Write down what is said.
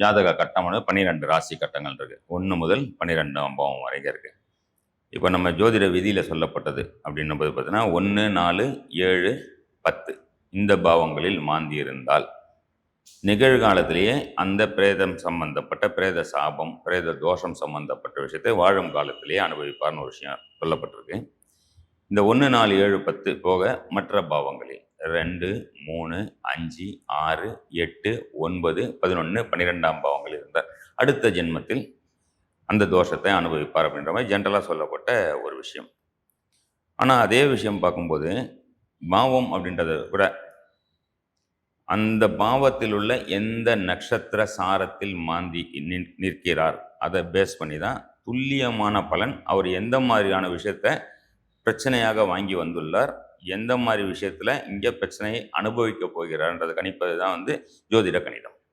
ஜாதக கட்டமானது பன்னிரெண்டு ராசி கட்டங்கள் இருக்குது ஒன்று முதல் பன்னிரெண்டாம் பாவம் வரைக்கும் இருக்குது இப்போ நம்ம ஜோதிட விதியில் சொல்லப்பட்டது அப்படின்னும் போது பார்த்தீங்கன்னா ஒன்று நாலு ஏழு பத்து. இந்த பாவங்களில் மாந்தி இருந்தால் நிகழ்காலத்திலேயே அந்த பிரேதம் சம்பந்தப்பட்ட பிரேத சாபம் பிரேத தோஷம் சம்பந்தப்பட்ட விஷயத்தை வாழும் காலத்திலேயே அனுபவிப்பார்னு ஒரு விஷயம் சொல்லப்பட்டிருக்கு. இந்த ஒன்று நாலு ஏழு பத்து போக மற்ற பாவங்களில் ரெண்டு மூணு அஞ்சு ஆறு எட்டு ஒன்பது பதினொன்று பன்னிரெண்டாம் பாவங்கள் இருந்தார் அடுத்த ஜென்மத்தில் அந்த தோஷத்தை அனுபவிப்பார் அப்படின்ற மாதிரி ஜென்ரலாக சொல்லப்பட்ட ஒரு விஷயம். ஆனால் அதே விஷயம் பார்க்கும்போது பாவம் அப்படின்றத விட அந்த பாவத்தில் உள்ள எந்த நட்சத்திர சாரத்தில் மாந்தி நிற்கிறார் அதை பேஸ் பண்ணி தான் துல்லியமான பலன் அவர் எந்த மாதிரியான விஷயத்த பிரச்சனையாக வாங்கி வந்துள்ளார் எந்த மாதிரி விஷயத்துல இங்கே பிரச்சனையை அனுபவிக்க போகிறார்ன்றதை கணிப்பது தான் வந்து ஜோதிட கணிதம்.